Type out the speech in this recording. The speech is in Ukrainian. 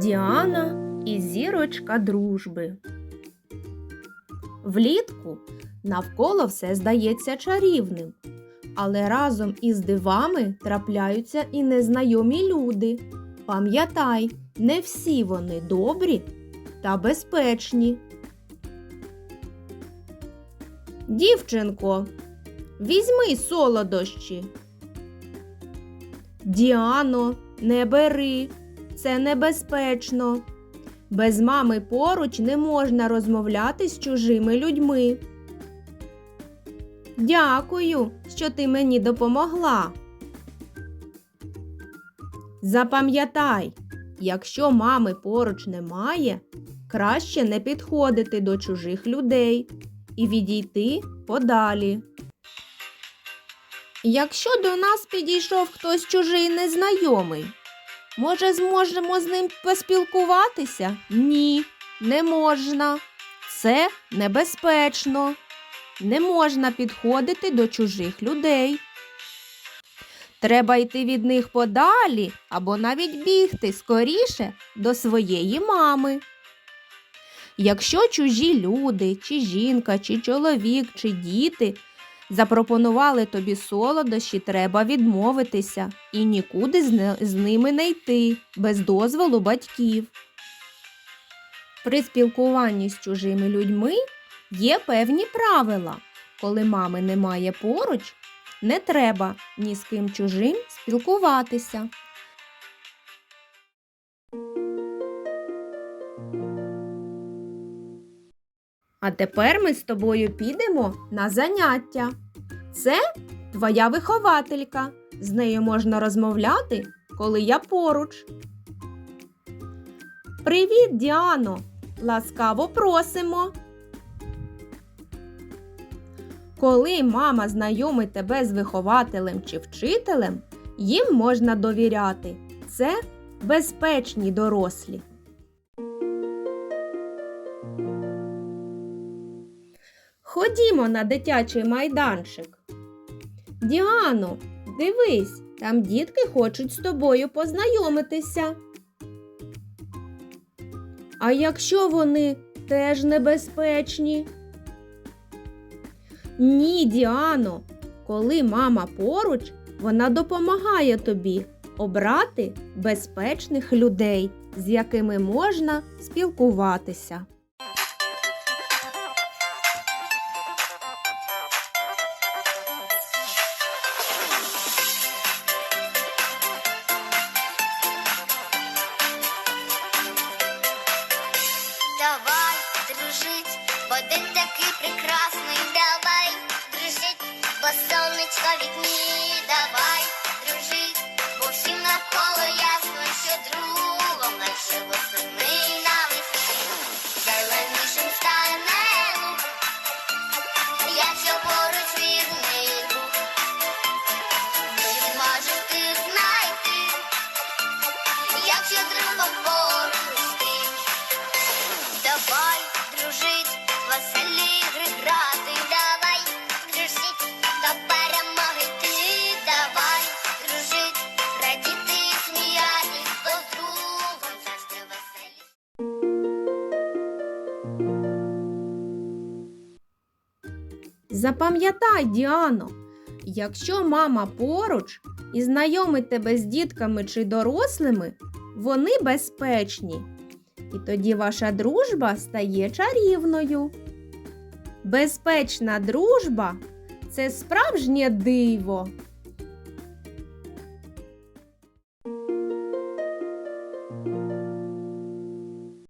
Діана і зірочка дружби. Влітку навколо все здається чарівним, але разом із дивами трапляються і незнайомі люди. Пам'ятай, не всі вони добрі та безпечні. Дівчинко, візьми солодощі. Діано, не бери, це небезпечно. Без мами поруч не можна розмовляти з чужими людьми. Дякую, що ти мені допомогла. Запам'ятай, якщо мами поруч немає, краще не підходити до чужих людей і відійти подалі. Якщо до нас підійшов хтось чужий незнайомий, може, зможемо з ним поспілкуватися? Ні, не можна. Це небезпечно. Не можна підходити до чужих людей. Треба йти від них подалі або навіть бігти скоріше до своєї мами. Якщо чужі люди, чи жінка, чи чоловік, чи діти запропонували тобі солодощі, треба відмовитися і нікуди з, ними не йти без дозволу батьків. При спілкуванні з чужими людьми є певні правила. Коли мами немає поруч, не треба ні з ким чужим спілкуватися. А тепер ми з тобою підемо на заняття. Це твоя вихователька. З нею можна розмовляти, коли я поруч. Привіт, Діано! Ласкаво просимо. Коли мама знайомить тебе з вихователем чи вчителем, їм можна довіряти. Це безпечні дорослі. Ходімо на дитячий майданчик. Діано, дивись, там дітки хочуть з тобою познайомитися. А якщо вони теж небезпечні? Ні, Діано, коли мама поруч, вона допомагає тобі обрати безпечних людей, з якими можна спілкуватися. День такий прекрасний. Давай дружить, бо сонечко в вікні. Давай дружить, бо всім навколо ясно, що другом легше восени навесні. Зеленішим стане луг, якщо поруч вірний друг. Зможеш ти знайти, якщо другом поруч Запам'ятай, Діано, якщо мама поруч і знайомить тебе з дітками чи дорослими, вони безпечні. І тоді ваша дружба стає чарівною. Безпечна дружба це справжнє диво.